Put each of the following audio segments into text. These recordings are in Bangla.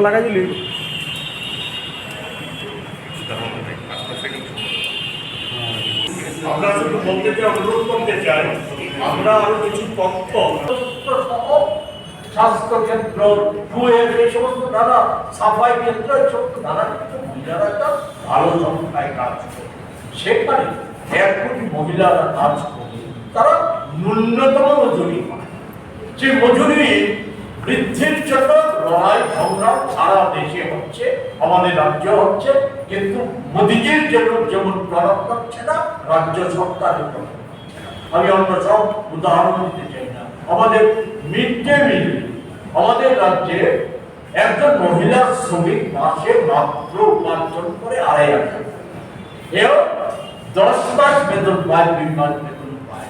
লাগাই দিলি আমরা শুধু বলতে চাই অনুরোধ করতে চাই আমরা আরও কিছু তথ্য। স্বাস্থ্য কেন্দ্র কুয়ের এই সমস্ত নানা সাফাই কেন্দ্র এই সমস্ত নানা কিছু মহিলারা একটা ভালো সংখ্যায় কাজ করে। সেখানে এক কোটি মহিলারা কাজ করে। তারা ন্যূনতম মজুরি পায়। যে মজুরি বৃদ্ধির জন্য লড়াই সংগ্রাম সারা দেশে হচ্ছে, আমাদের রাজ্য হচ্ছে, কিন্তু মোদিজির জন্য যেমন প্রণব করছে না, রাজ্য প্রণব আমি অন্য সব উদাহরণ দিতে চাই না। আমাদের মিড ডে মিল, আমাদের রাজ্যে একজন মহিলা শ্রমিক মাসে মাত্র উপার্জন করে আড়াই হাজার এও দশ মাস বেতন পায়, দুই মাস বেতন পায়।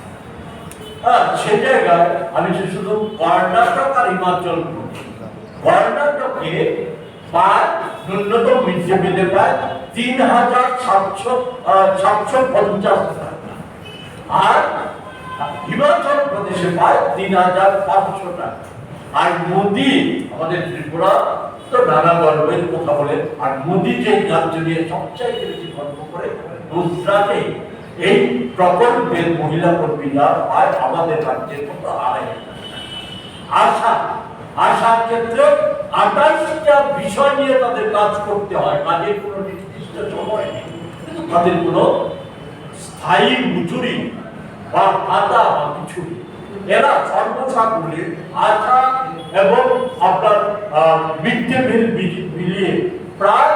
হ্যাঁ সে জায়গায় আমি শুধু কর্ণাটক আর হিমাচল প্রদেশ। কর্ণাটকে পায় ন্যূনতম মিড পায় তিন হাজার সাতশো সাতশো পঞ্চাশ আর হিমাচল প্রদেশে পায় তিন হাজার পাঁচশো টাকা আর মোদি, আমাদের ত্রিপুরা, তো নানা গর্বের কথা বলে, আর মোদি যে রাজ্য নিয়ে সবচাইতে বেশি গর্ব করে, গুজরাটে এই প্রকল্পের মহিলা কর্মীরা পায় আমাদের রাজ্যের মতো আড়াই হাজার। আশা ক্ষেত্রে আঠাশটা বিষয় নিয়ে তাদের কাজ করতে হয়। কাজের কোনো নির্দিষ্ট সময় নেই। তাদের কোনো স্থায়ী মজুরি বা ভাতা বা কিছু এরা সর্বসাকুল্যে আশা এবং আপনার মিড মিল মিলিয়ে প্রায়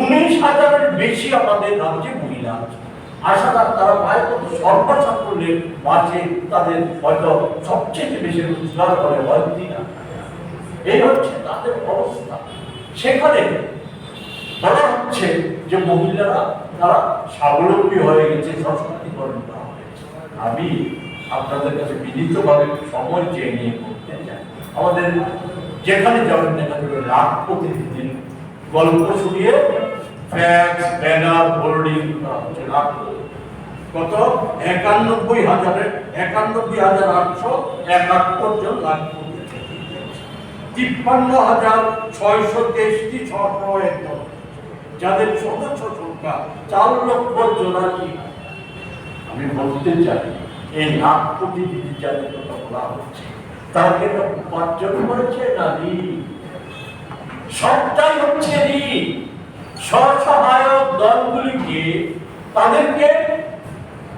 উনিশ হাজারের বেশি আমাদের রাজ্যে মহিলা আছে। আশা রাখ তারা পায় কত সর্বসাকুল্যে মাসে তাদের হয়তো সবচেয়ে বেশি রোজগার করে হয় হাজার। এই হচ্ছে তাদের অবস্থা। সেখানে বলা হচ্ছে যে মহিলারা, তারা স্বাবলম্বী হয়ে গেছে সশক্তিকরণ করা হয়েছে। আমি আপনাদের কাছে বিনীতভাবে সময় চেয়ে নিয়ে বলতে চাই। আমাদের যেখানে যাবেন না কেন লাখ প্রতিনিধির গল্প শুনিয়ে ফ্ল্যাক্স ব্যানার হোল্ডিং লাখ কত? একানব্বই হাজারের, একানব্বই হাজার আটশো একাত্তর জন লাখ। তিপ্পান্ন হাজার ছয়শো তেইশটি ছয় যাদের সদস্য সংখ্যা চার লক্ষ জোনাকি। আমি বলতে চাই, এই লাখ কোটি যাদের কথা বলা হচ্ছে তাকে তো উপার্জন করেছে নারী। সবটাই হচ্ছে ঋণ স্বসহায়ক দলগুলিকে তাদেরকে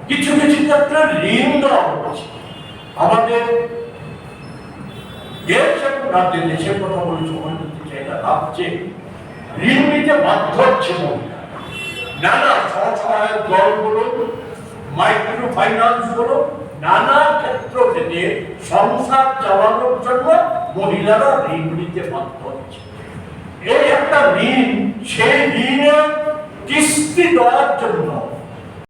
কিছু কিছু ক্ষেত্রে ঋণ দেওয়া হচ্ছে। আমাদের দেশ রাজ্যে দেশের কথা বলে সময় দিতে চাই না রাজ্যে ঋণ নিতে বাধ্য হচ্ছে নানা স্বসহায়ক দলগুলো মাইক্রো ফাইন্যান্সগুলো নানা ক্ষেত্র থেকে সংসার চালানোর জন্য মহিলারা ঋণ নিতে বাধ্য হচ্ছে। এই একটা ঋণ, সেই ঋণের কিস্তি দেওয়ার জন্য